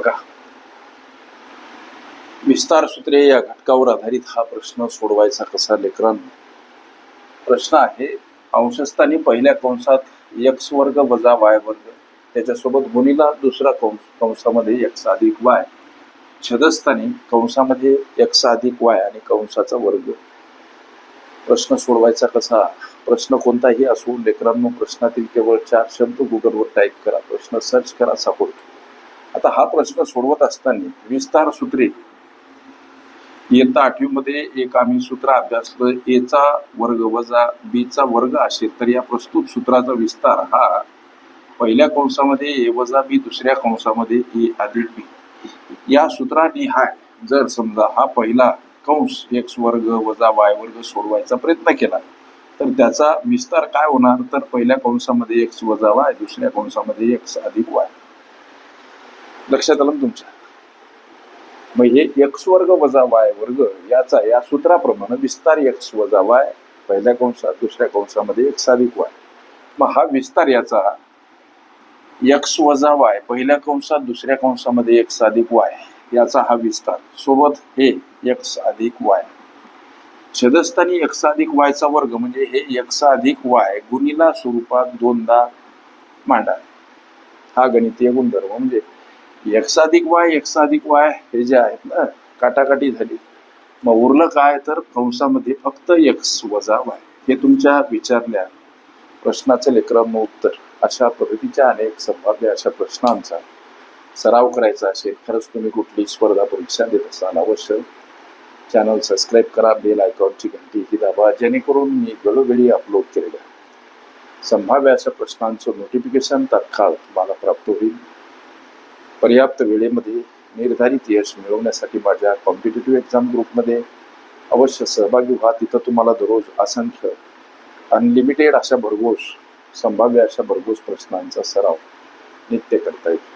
बघा. विस्तार सूत्रे या घटकावर आधारित हा प्रश्न सोडवायचा कसा लेकरांनो? प्रश्न आहे अंशस्थानी पहिल्या कंसात यक्ष वर्ग वजा वाय वर्ग. त्याच्यासोबत गुणीला दुसरा कंस कंसामध्ये यक्स अधिक वाय छदस्थानी कंसामध्ये यक्स अधिक वाय आणि कंसाचा वर्ग. प्रश्न सोडवायचा कसा? प्रश्न कोणताही असून लेकरांनो प्रश्नातील केवळ चार शब्द गुगलवर टाईप करा. प्रश्न सर्च करा सापडतो आता हा प्रश्न सोडवत असताना विस्तार सूत्रे इयत्ता आठवीमध्ये एक आम्ही सूत्र अभ्यासलं एचा वर्ग वजा बीचा वर्ग असेल तर या प्रस्तुत सूत्राचा विस्तार हा पहिल्या कंसामध्ये ए वजा बी दुसऱ्या कंसामध्ये ए अधिक बी या सूत्राने हाय जर समजा हा पहिला कंस एक्स वर्ग वजा वाय वर्ग सोडवायचा प्रयत्न केला तर त्याचा विस्तार काय होणार? तर पहिल्या कंसामध्ये एक्स वजा वाय दुसऱ्या कंसामध्ये एक्स अधिक वाय लक्षात आलं तुमच्या? म्हणजे मग हे एक्स वर्ग वजा वाय वर्ग याचा या सूत्राप्रमाणे विस्तार एक्स वजा वाय पहिल्या कंसात दुसऱ्या कंसामध्ये एक्स अधिक वाय मग हा विस्तार याचा एक्स वजा वाय पहिल्या कंसात दुसऱ्या कंसामध्ये एक्स अधिक वाय याचा हा विस्तार. सोबत हे एक्स अधिक वाय छेदस्थानी एक्स अधिक वायचा वर्ग म्हणजे हे एक्स अधिक वाय गुणीला स्वरूपात दोनदा मांडा. हा गणितीय गुणधर्म म्हणजे एक्साधिक वाय एक्साधिक वाय हे जे आहेत ना काटाकाटी झाली. मग उरलं काय तर कंसामध्ये फक्त एक्स वजा वाय हे तुमच्या विचारल्या. प्रश्नाचं लेकरांनो उत्तर. अशा पद्धतीच्या अनेक संभाव्य अशा प्रश्नांचा सराव करायचा असेल खरंच तुम्ही कुठली स्पर्धा परीक्षा देत असाल अवश्य. चॅनल सबस्क्राईब करा बेल आयकॉनची घंटी ही दाबा जेणेकरून मी वेळोवेळी अपलोड केलेल्या संभाव्य अशा प्रश्नांचं नोटिफिकेशन तत्काळ तुम्हाला प्राप्त होईल. पर्याप्त वेळेमध्ये निर्धारित यश मिळवण्यासाठी माझ्या कॉम्पिटेटिव्ह एक्झाम ग्रुपमध्ये अवश्य सहभागी व्हा. तिथं तुम्हाला दररोज असंख्य अनलिमिटेड अशा भरघोस संभाव्य अशा भरघोस प्रश्नांचा सराव नित्य करता येईल.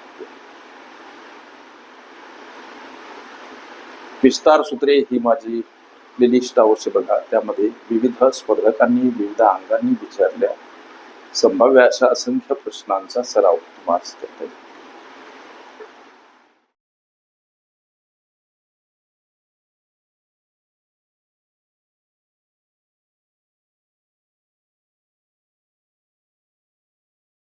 विस्तार सूत्रे ही माझी प्लेलिस्ट अवश्य बघा. त्यामध्ये विविध स्पर्धकांनी विविध अंगांनी विचारल्या. संभाव्य अशा असंख्य प्रश्नांचा सराव तुम्हाला करता येईल.